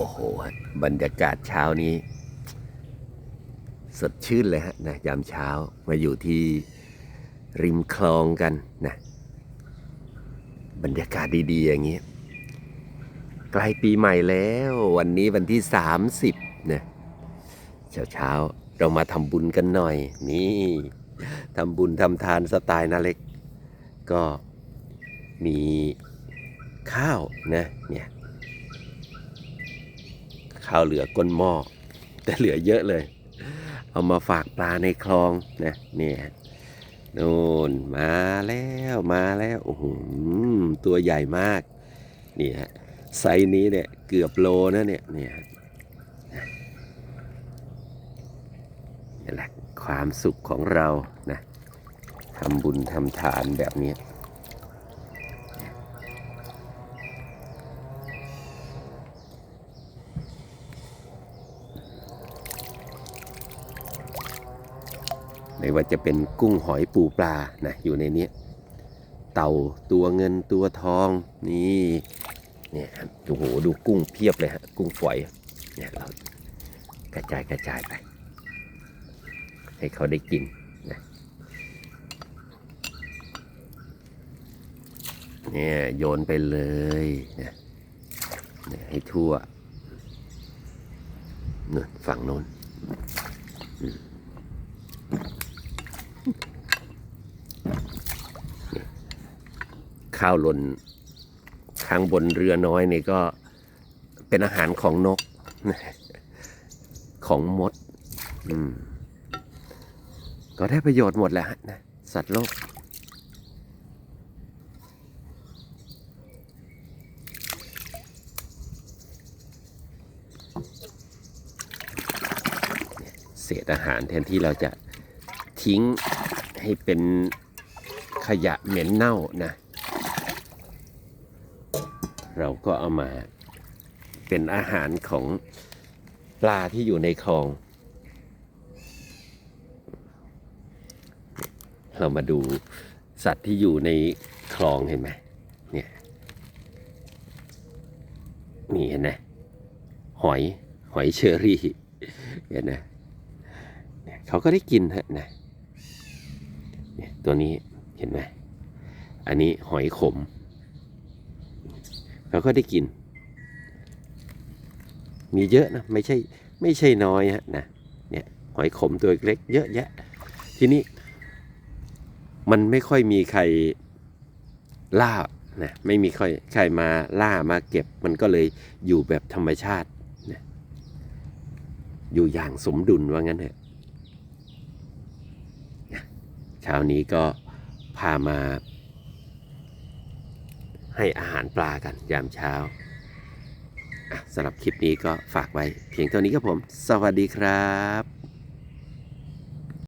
โอ้โห บรรยากาศเช้านี้ สดชื่นเลยฮะนะยามเช้ามาอยู่ที่ริมคลองกันนะ บรรยากาศดีๆ อย่างนี้ใกล้ปีใหม่แล้ววันนี้วันที่ 30นะเช้าเช้าๆเรามาทำบุญกันหน่อย นี่ทำบุญทำทานสไตล์นาเล็ก ก็มีข้าวนะเนี่ย ข้าวเหลือก้นหม้อแต่เหลือเยอะเลย เอามาฝากปลาในคลองนะนี่นู่นมาแล้วมาแล้วโอ้โหตัวใหญ่มากนี่ฮะไซส์นี้เนี่ยเกือบโลนะเนี่ยเนี่ยนี่แหละความสุขของเรานะทำบุญทำทานแบบนี้ ไม่ว่าจะเป็นกุ้งหอยปูปลานะอยู่ในนี้เต่าตัวเงินตัวทองนี่เนี่ยโอ้โหดูกุ้งเพียบเลยฮะกุ้งฝอยเนี่ยเรากระจายกระจายไป ให้เขาได้กินนะเนี่ยโยนไปเลยนี่ให้ทั่วนู่นฝั่งโน้น ข้าวหล่นข้างบนเรือน้อยนี่ก็เป็นอาหารของนก ของมดอืมก็ได้ประโยชน์หมดแหละฮะนะสัตว์โลก เศษอาหารแทนที่เราจะทิ้งให้เป็นขยะเหม็นเน่านะ เราก็เอามาเป็นอาหารของปลาที่อยู่ในคลอง เรามาดูสัตว์ที่อยู่ในคลองเห็นไหมเนี่ยนี่เห็นไหมหอยหอยเชอรี่เห็นไหมเขาก็ได้กินฮะนะเนี่ยตัวนี้เห็นไหมอันนี้หอยขม เขาก็ได้กิน มีเยอะนะไม่ใช่ไม่ใช่น้อยฮะนะเนี่ยหอยขมตัวเล็กเยอะแยะ ทีนี้ มันไม่ค่อยมีใครล่านะไม่มีใครใครมาล่ามาเก็บ มันก็เลยอยู่แบบธรรมชาตินะอยู่อย่างสมดุลว่างั้นเถอะเช้านี้ก็พามา ให้อาหารปลากันยามเช้าสำหรับคลิปนี้ก็ฝากไว้ เพียงเท่านี้ครับผม สวัสดีครับ